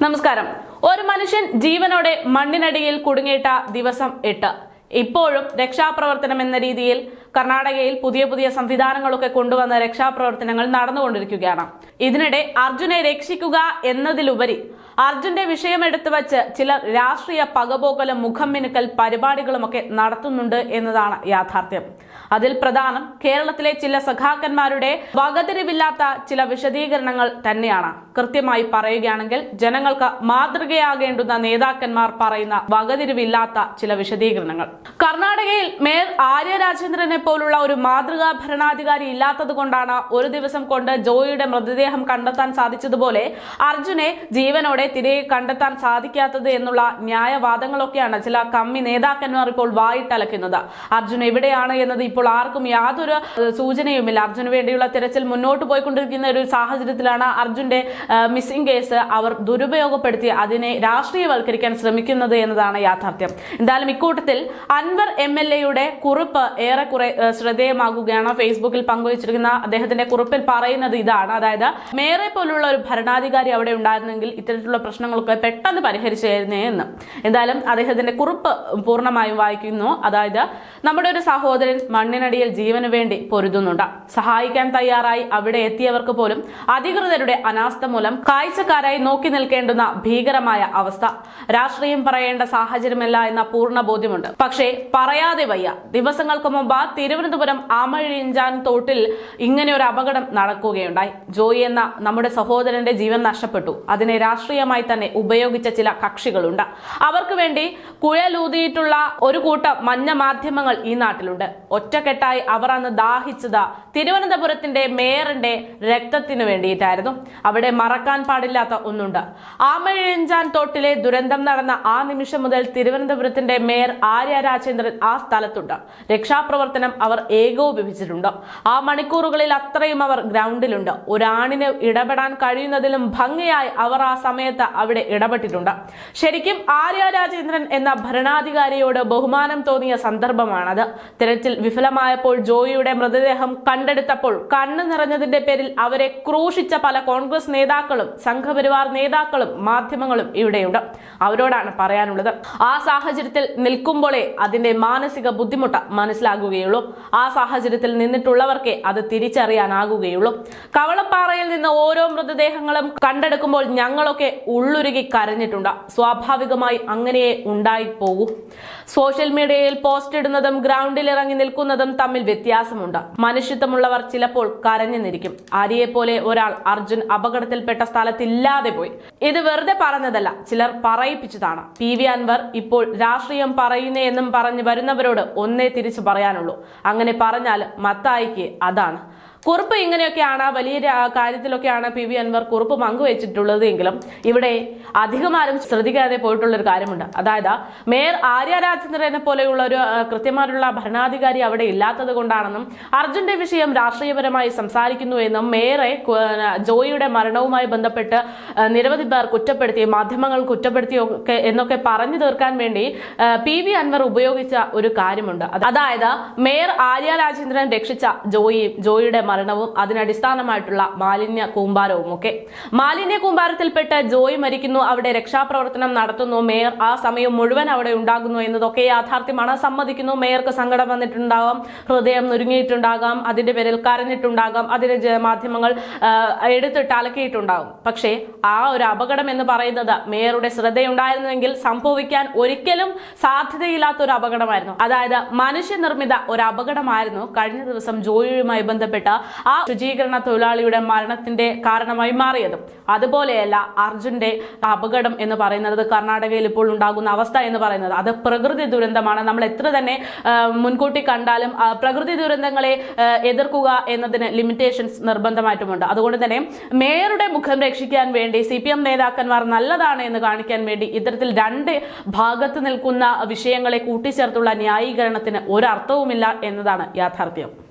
നമസ്കാരം. ഒരു മനുഷ്യൻ ജീവനോടെ മണ്ണിനടിയിൽ കുടുങ്ങിയിട്ട ദിവസം എട്ട്. ഇപ്പോഴും രക്ഷാപ്രവർത്തനം എന്ന രീതിയിൽ കർണാടകയിൽ പുതിയ പുതിയ സംവിധാനങ്ങളൊക്കെ കൊണ്ടുവന്ന രക്ഷാപ്രവർത്തനങ്ങൾ നടന്നുകൊണ്ടിരിക്കുകയാണ്. ഇതിനിടെ അർജുനെ രക്ഷിക്കുക എന്നതിലുപരി അർജുന്റെ വിഷയം എടുത്തു വച്ച് ചിലർ രാഷ്ട്രീയ പകപോകലും മുഖം മിനുക്കൽ പരിപാടികളുമൊക്കെ നടത്തുന്നുണ്ട് എന്നതാണ് യാഥാർത്ഥ്യം. അതിൽ പ്രധാനം കേരളത്തിലെ ചില സഖാക്കന്മാരുടെ വകതിരിവില്ലാത്ത ചില വിശദീകരണങ്ങൾ തന്നെയാണ്. കൃത്യമായി പറയുകയാണെങ്കിൽ ജനങ്ങൾക്ക് മാതൃകയാകേണ്ടുന്ന നേതാക്കന്മാർ പറയുന്ന വകതിരിവില്ലാത്ത ചില വിശദീകരണങ്ങൾ. കർണാടകയിൽ മേയർ ആര്യ രാജേന്ദ്രനെ പോലുള്ള ഒരു മാതൃകാ ഭരണാധികാരി ഇല്ലാത്തത് കൊണ്ടാണ് ഒരു ദിവസം കൊണ്ട് ജോയിയുടെ മൃതദേഹം കണ്ടെത്താൻ സാധിച്ചതുപോലെ അർജുനെ ജീവനോടെ തിരികെ കണ്ടെത്താൻ സാധിക്കാത്തത് എന്നുള്ള ന്യായവാദങ്ങളൊക്കെയാണ് ചില കമ്മി നേതാക്കന്മാർ ഇപ്പോൾ വായിട്ടലക്കുന്നത്. അർജുൻ എവിടെയാണ് എന്നത് ഇപ്പോൾ ആർക്കും യാതൊരു സൂചനയുമില്ല. അർജുന് വേണ്ടിയുള്ള തിരച്ചിൽ മുന്നോട്ട് പോയിക്കൊണ്ടിരിക്കുന്ന ഒരു സാഹചര്യത്തിലാണ് അർജുന്റെ മിസ്സിംഗ് കേസ് അവർ ദുരുപയോഗപ്പെടുത്തി അതിനെ രാഷ്ട്രീയവൽക്കരിക്കാൻ ശ്രമിക്കുന്നത് എന്നതാണ് യാഥാർത്ഥ്യം. എന്തായാലും ഇക്കൂട്ടത്തിൽ അൻവർ എം എൽ എയുടെ കുറിപ്പ് ഏറെക്കുറെ ശ്രദ്ധേയമാകുകയാണ്. ഫേസ്ബുക്കിൽ പങ്കുവച്ചിരിക്കുന്ന അദ്ദേഹത്തിന്റെ കുറിപ്പിൽ പറയുന്നത് ഇതാണ്. അതായത് മേയറെ പോലുള്ള ഒരു ഭരണാധികാരി അവിടെ ഉണ്ടായിരുന്നെങ്കിൽ ഇത്തരത്തിലുള്ള പ്രശ്നങ്ങളൊക്കെ പെട്ടെന്ന് പരിഹരിച്ചായിരുന്നേ എന്ന്. എന്തായാലും അദ്ദേഹത്തിന്റെ കുറിപ്പ് പൂർണമായും വായിക്കുന്നു. അതായത് നമ്മുടെ ഒരു സഹോദരൻ മണ്ണിനടിയിൽ ജീവന് വേണ്ടി പൊരുതുന്നുണ്ട്. സഹായിക്കാൻ തയ്യാറായി അവിടെ എത്തിയവർക്ക് പോലും അധികൃതരുടെ അനാസ്ഥ മൂലം കാഴ്ചക്കാരായി നോക്കി നിൽക്കേണ്ടുന്ന ഭീകരമായ അവസ്ഥ. രാഷ്ട്രീയം പറയേണ്ട സാഹചര്യമല്ല എന്ന പൂർണ ബോധ്യമുണ്ട്. പക്ഷേ പറയാതെ വയ്യ. ദിവസങ്ങൾക്ക് മുമ്പ് തിരുവനന്തപുരം ആമഴിഞ്ചാൻ തോട്ടിൽ ഇങ്ങനെ ഒരു അപകടം നടക്കുകയുണ്ടായി. ജോയി എന്ന നമ്മുടെ സഹോദരന്റെ ജീവൻ നഷ്ടപ്പെട്ടു. അതിനെ രാഷ്ട്രീയമായി തന്നെ ഉപയോഗിച്ച ചില കക്ഷികളുണ്ട്. അവർക്ക് വേണ്ടി കുഴലൂതിയിട്ടുള്ള ഒരു കൂട്ടം മഞ്ഞ മാധ്യമങ്ങൾ ഈ നാട്ടിലുണ്ട്. ഒറ്റക്കെട്ടായി അവർ അന്ന് ദാഹിച്ചത് തിരുവനന്തപുരത്തിന്റെ മേയറിന്റെ രക്തത്തിനു വേണ്ടിയിട്ടായിരുന്നു. അവിടെ മറക്കാൻ പാടില്ലാത്ത ഒന്നുണ്ട്. ആമഴിഞ്ചാൻ തോട്ടിലെ ദുരന്തം നടന്ന ആ നിമിഷം മുതൽ തിരുവനന്തപുരത്തിന്റെ മേയർ ആര്യ രാജേന്ദ്രൻ ആ സ്ഥലത്തുണ്ട്. രക്ഷാപ്രവർത്തനം അവർ ഏകോപിപ്പിച്ചിട്ടുണ്ട്. ആ മണിക്കൂറുകളിൽ അത്രയും അവർ ഗ്രൗണ്ടിലുണ്ട്. ഒരാണിന് ഇടപെടാൻ കഴിയുന്നതിലും ഭംഗിയായി അവർ ആ സമയത്ത് അവിടെ ഇടപെട്ടിട്ടുണ്ട്. ശരിക്കും ആര്യ രാജേന്ദ്രൻ എന്ന ഭരണാധികാരിയോട് ബഹുമാനം തോന്നിയ സന്ദർഭമാണത്. തിരച്ചിൽ വിഫലമായപ്പോൾ ജോയിയുടെ മൃതദേഹം കണ്ടെടുത്തപ്പോൾ കണ്ണു നിറഞ്ഞതിന്റെ പേരിൽ അവരെ ക്രൂശിച്ച പല കോൺഗ്രസ് നേതാക്കളും സംഘപരിവാർ നേതാക്കളും മാധ്യമങ്ങളും ഇവിടെയുണ്ട്. അവരോടാണ് പറയാനുള്ളത്. ആ സാഹചര്യത്തിൽ നിൽക്കുമ്പോഴേ അതിന്റെ മാനസിക ബുദ്ധിമുട്ട് മനസ്സിലാകുകയുള്ളൂ. ആ സാഹചര്യത്തിൽ നിന്നിട്ടുള്ളവർക്കേ അത് തിരിച്ചറിയാനാകുകയുള്ളൂ. കവളപ്പാറയിൽ നിന്ന് ഓരോ മൃതദേഹങ്ങളും കണ്ടെടുക്കുമ്പോൾ ഞങ്ങളൊക്കെ ഉള്ളുരുകി കരഞ്ഞിട്ടുണ്ട്. സ്വാഭാവികമായി അങ്ങനെയേ ഉണ്ടായിപ്പോകൂ. സോഷ്യൽ മീഡിയയിൽ പോസ്റ്റ് ഇടുന്നതും ഗ്രൗണ്ടിൽ ഇറങ്ങി നിൽക്കുന്നതും തമ്മിൽ വ്യത്യാസമുണ്ട്. മനുഷ്യത്വമുള്ളവർ ചിലപ്പോൾ കരഞ്ഞു നിൽക്കും പോലെ ഒരാൾ അർജുൻ അപകടത്തിൽപ്പെട്ട സ്ഥലത്തില്ലാതെ പോയി. ഇത് വെറുതെ പറഞ്ഞതല്ല ചിലർ പറയിപ്പിച്ചതാണ്. പി വി അൻവർ ഇപ്പോൾ രാഷ്ട്രീയം പറയുന്നേ എന്നും പറഞ്ഞു വരുന്നവരോട് ഒന്നേ തിരിച്ചു പറയാനുള്ളൂ. അങ്ങനെ പറഞ്ഞാൽ മത്തായിക്ക് അതാണ്. കുറിപ്പ് ഇങ്ങനെയൊക്കെയാണ് വലിയ കാര്യത്തിലൊക്കെയാണ് പി വി അൻവർ കുറിപ്പ് പങ്കുവച്ചിട്ടുള്ളത് എങ്കിലും ഇവിടെ അധികമാരും ശ്രദ്ധിക്കാതെ പോയിട്ടുള്ള ഒരു കാര്യമുണ്ട്. അതായത് മേയർ ആര്യ രാജേന്ദ്രനെ പോലെയുള്ള ഒരു കൃത്യമായിട്ടുള്ള ഭരണാധികാരി അവിടെ ഇല്ലാത്തത് കൊണ്ടാണെന്നും അർജുന്റെ വിഷയം രാഷ്ട്രീയപരമായി സംസാരിക്കുന്നു എന്നും മേയറെ ജോയിയുടെ മരണവുമായി ബന്ധപ്പെട്ട് നിരവധി പേർ കുറ്റപ്പെടുത്തി മാധ്യമങ്ങൾ കുറ്റപ്പെടുത്തി എന്നൊക്കെ പറഞ്ഞു തീർക്കാൻ വേണ്ടി പി വി അൻവർ ഉപയോഗിച്ച ഒരു കാര്യമുണ്ട്. അതായത് മേയർ ആര്യ രാജേന്ദ്രൻ രക്ഷിച്ച ജോയി ജോയിയുടെ മരണവും അതിനടിസ്ഥാനമായിട്ടുള്ള മാലിന്യ കൂമ്പാരവും ഒക്കെ. മാലിന്യ കൂമ്പാരത്തിൽപ്പെട്ട് ജോയി മരിക്കുന്നു അവിടെ രക്ഷാപ്രവർത്തനം നടത്തുന്നു മേയർ ആ സമയം മുഴുവൻ അവിടെ ഉണ്ടാകുന്നു എന്നതൊക്കെ യാഥാർത്ഥ്യമാണ്. സമ്മതിക്കുന്നു മേയർക്ക് സങ്കടം വന്നിട്ടുണ്ടാകാം ഹൃദയം നുരുങ്ങിയിട്ടുണ്ടാകാം അതിന്റെ പേരിൽ കരഞ്ഞിട്ടുണ്ടാകാം അതിന് മാധ്യമങ്ങൾ എടുത്തിട്ട് അലക്കിയിട്ടുണ്ടാകും പക്ഷേ ആ ഒരു അപകടം എന്ന് പറയുന്നത് മേയറുടെ ശ്രദ്ധയുണ്ടായിരുന്നുവെങ്കിൽ സംഭവിക്കാൻ ഒരിക്കലും സാധ്യതയില്ലാത്ത ഒരു അപകടമായിരുന്നു. അതായത് മനുഷ്യനിർമ്മിത ഒരു അപകടമായിരുന്നു. കഴിഞ്ഞ ദിവസം ജോയിയുമായി ബന്ധപ്പെട്ട ആ ശുചീകരണ തൊഴിലാളിയുടെ മരണത്തിന്റെ കാരണമായി മാറിയതും. അതുപോലെയല്ല അർജുന്റെ അപകടം എന്ന് പറയുന്നത് കർണാടകയിൽ ഇപ്പോൾ ഉണ്ടാകുന്ന അവസ്ഥ എന്ന് പറയുന്നത്. അത് പ്രകൃതി ദുരന്തമാണ്. നമ്മൾ എത്ര തന്നെ മുൻകൂട്ടി കണ്ടാലും പ്രകൃതി ദുരന്തങ്ങളെ എതിർക്കുക എന്നതിന് ലിമിറ്റേഷൻസ് നിർബന്ധമായിട്ടുമുണ്ട്. അതുകൊണ്ട് തന്നെ മേയറുടെ മുഖം രക്ഷിക്കാൻ വേണ്ടി സി പി എം നേതാക്കന്മാർ നല്ലതാണ് എന്ന് കാണിക്കാൻ വേണ്ടി ഇത്തരത്തിൽ രണ്ട് ഭാഗത്ത് നിൽക്കുന്ന വിഷയങ്ങളെ കൂട്ടിച്ചേർത്തുള്ള ന്യായീകരണത്തിന് ഒരർത്ഥവുമില്ല എന്നതാണ് യാഥാർത്ഥ്യം.